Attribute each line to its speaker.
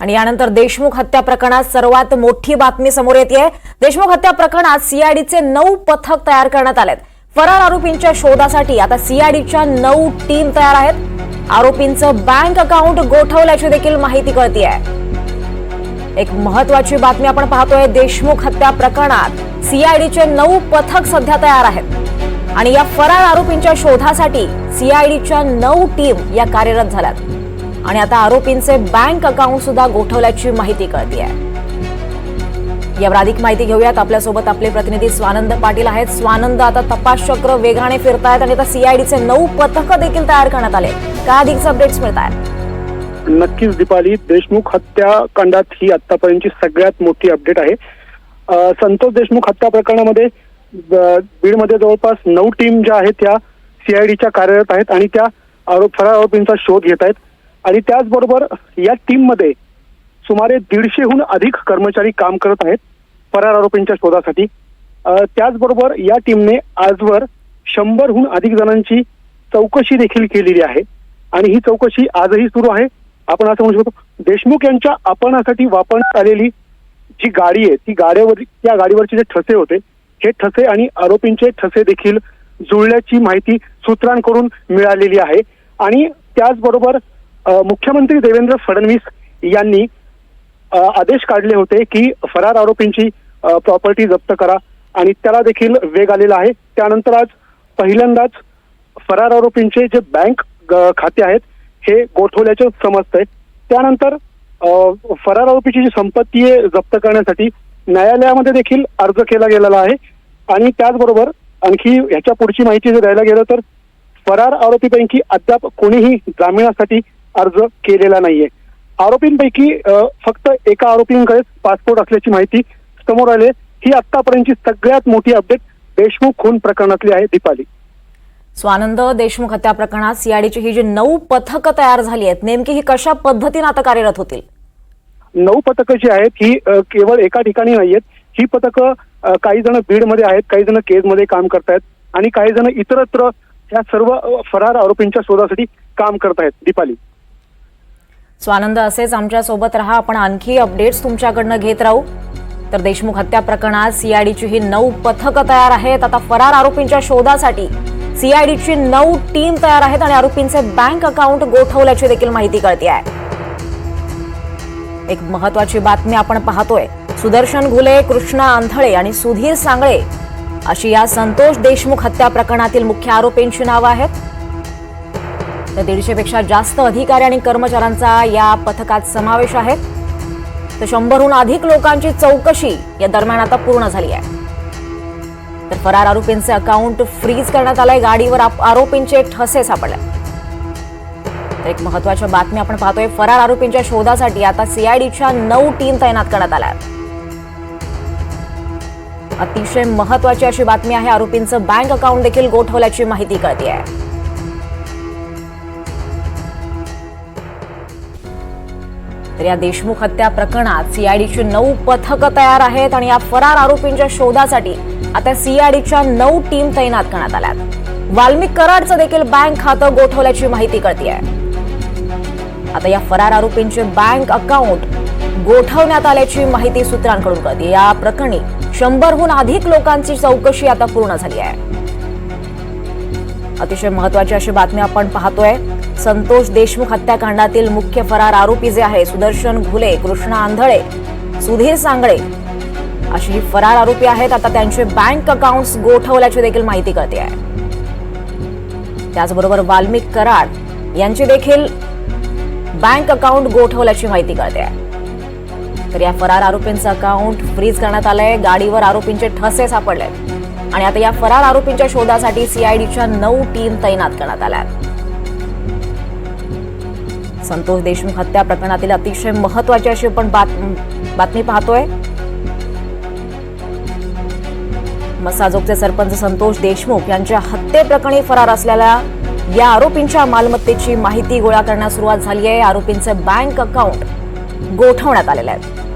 Speaker 1: आणि यानंतर देशमुख हत्या प्रकरणात सर्वात मोठी बातमी समोर येते आहे देशमुख हत्या प्रकरणात सीआयडीचे नऊ पथक तयार करण्यात आलेत. फरार आरोपींच्या शोधासाठी आता सीआयडीच्या नऊ टीम तयार आहेत. आरोपींचं बँक अकाउंट गोठवल्याची देखील माहिती कळती आहे एक महत्वाची बातमी आपण पाहतोय देशमुख हत्या प्रकरणात सीआयडीचे नऊ पथक सध्या तयार आहेत. आणि या फरार आरोपींच्या शोधासाठी सीआयडीच्या नऊ टीम या कार्यरत झाल्यात. आणि आता आरोपींचे बँक अकाउंट सुद्धा गोठवल्याची माहिती कळते आहे यावर अधिक माहिती घेऊयात. आपल्यासोबत आपले प्रतिनिधी स्वानंद पाटील आहेत. स्वानंद आता तपास चक्र वेगाने फिरतायत आणि आता सीआयडीचे नऊ पथक देखील तयार करण्यात आले. काय अधिक अपडेट्स मिळत आहेत
Speaker 2: नक्कीच दीपाली. देशमुख हत्याकांडात ही आतापर्यंतची सगळ्यात मोठी अपडेट आहे. संतोष देशमुख हत्या प्रकरणामध्ये बीडमध्ये जवळपास नऊ टीम ज्या आहेत त्या सीआयडीच्या कार्यरत आहेत आणि त्या आरोप फरार आरोपींचा शोध घेत आहेत. आणि त्याचबरोबर या टीममध्ये सुमारे दीडशेहून अधिक कर्मचारी काम करत आहेत फरार आरोपींच्या शोधासाठी. त्याचबरोबर या टीमने आजवर शंभरहून अधिक जणांची चौकशी देखील केलेली आहे. आणि ही चौकशी आजही सुरू आहे. आपण असं म्हणू शकतो देशमुख यांच्या अपहरणासाठी वापरण्यात आलेली जी गाडी आहे ती गाड्यावर त्या गाडीवरचे जे ठसे होते हे ठसे आणि आरोपींचे ठसे देखील जुळल्याची माहिती सूत्रांकडून मिळालेली आहे. आणि त्याचबरोबर मुख्यमंत्री देवेंद्र फडणवीस यांनी आदेश काढले होते की फरार आरोपींची प्रॉपर्टी जप्त करा आणि त्याला देखील वेग आलेला आहे. त्यानंतर आज पहिल्यांदाच फरार आरोपींचे जे बँक खाते आहेत हे गोठवल्याचे समजतंय. त्यानंतर अ, फरार आरोपीची जी संपत्ती आहे जप्त करण्यासाठी न्यायालयामध्ये देखील अर्ज केला गेलेला आहे. आणि त्याचबरोबर आणखी ह्याच्या पुढची माहिती जर द्यायला गेलं तर फरार आरोपीपैकी अद्याप कोणीही जामिनासाठी अर्ज केलेला नाहीये. आरोपींपैकी फक्त एका आरोपींकडेच पासपोर्ट असल्याची माहिती समोर आली. ही आतापर्यंतची सगळ्यात मोठी अपडेट देशमुख खून प्रकरणातली आहे दीपाली.
Speaker 1: स्वानंद देशमुख हत्या प्रकरणात सीआयडीची ही जी नऊ पथकं तयार झाली आहेत नेमकी ही कशा पद्धतीने आता कार्यरत होतील?
Speaker 2: नऊ पथकं जी आहेत ही केवळ एका ठिकाणी नाहीयेत. ही पथकं काही जण बीडमध्ये आहेत काही जण केजमध्ये काम करतायत आणि काही जण इतरत्र या सर्व फरार आरोपींच्या शोधासाठी काम करत आहेत दीपाली
Speaker 1: स्वानंद असेच आमच्यासोबत राहा. आपण आणखी अपडेट्स तुमच्याकडनं घेत राहू. तर देशमुख हत्या प्रकरणात सीआयडीची ही नऊ पथकं तयार आहेत. आता फरार आरोपींच्या शोधासाठी सीआयडीची नऊ टीम तयार आहेत आणि आरोपींचे बँक अकाउंट गोठवल्याची देखील माहिती कळते आहे एक महत्वाची बातमी आपण पाहतोय. सुदर्शन घुले कृष्णा आंधळे आणि सुधीर सांगळे अशी या संतोष देशमुख हत्या प्रकरणातील मुख्य आरोपींची नावं आहेत. तर दीडशेपेक्षा जास्त अधिकारी आणि कर्मचाऱ्यांचा या पथकात समावेश आहे. तर शंभरहून अधिक लोकांची चौकशी या दरम्यान आता पूर्ण झाली आहे. तर फरार आरोपींचे अकाउंट फ्रीज करण्यात आलंय. गाडीवर आरोपींचे ठसे सापडले. तर एक महत्त्वाच्या बातमी आपण पाहतोय. फरार आरोपींच्या शोधासाठी आता सीआयडीच्या नऊ टीम तैनात करण्यात आल्या आहेत. अतिशय महत्वाची अशी बातमी आहे. आरोपींचं बँक अकाउंट देखील गोठवल्याची माहिती कळते आहे तर या देशमुख हत्या प्रकरणात सीआयडीची नऊ पथकं तयार आहेत आणि या फरार आरोपींच्या शोधासाठी आता सीआयडीच्या नऊ टीम तैनात करण्यात आल्यात. वाल्मिक कराडचं देखील बँक खातं गोठवल्याची माहिती कळतीय. आता या फरार आरोपींचे बँक अकाउंट गोठवण्यात आल्याची माहिती सूत्रांकडून कळते या प्रकरणी शंभरहून अधिक लोकांची चौकशी आता पूर्ण झाली आहे. अतिशय महत्वाची अशी बातमी आपण पाहतोय. संतोष देशमुख हत्याकांडातील मुख्य फरार आरोपी जे आहे सुदर्शन घुले कृष्णा आंधळे सुधीर सांगळे अशी ही फरार आरोपी आहेत. आता त्यांचे बँक अकाउंट्स गोठवल्याची देखील माहिती कळते आहे. त्याचबरोबर वाल्मिक कराड यांची देखील बँक अकाउंट गोठवल्याची माहिती कळते आहे. तर या फरार आरोपींचं अकाउंट फ्रीज करण्यात आलंय. गाडीवर आरोपींचे ठसे सापडले आणि आता या फरार आरोपींच्या शोधासाठी सीआयडीच्या नऊ टीम तैनात करण्यात आल्या आहेत. संतोष देशमुख हत्या प्रकरणातील अतिशय महत्वाची अशी आपण बात- बातमी पाहतोय. मसाजोगचे सरपंच संतोष देशमुख यांच्या हत्येप्रकरणी फरार असलेल्या या आरोपींच्या मालमत्तेची माहिती गोळा करण्यास सुरुवात झाली आहे. आरोपींचे बँक अकाउंट गोठवण्यात आलेले आहेत.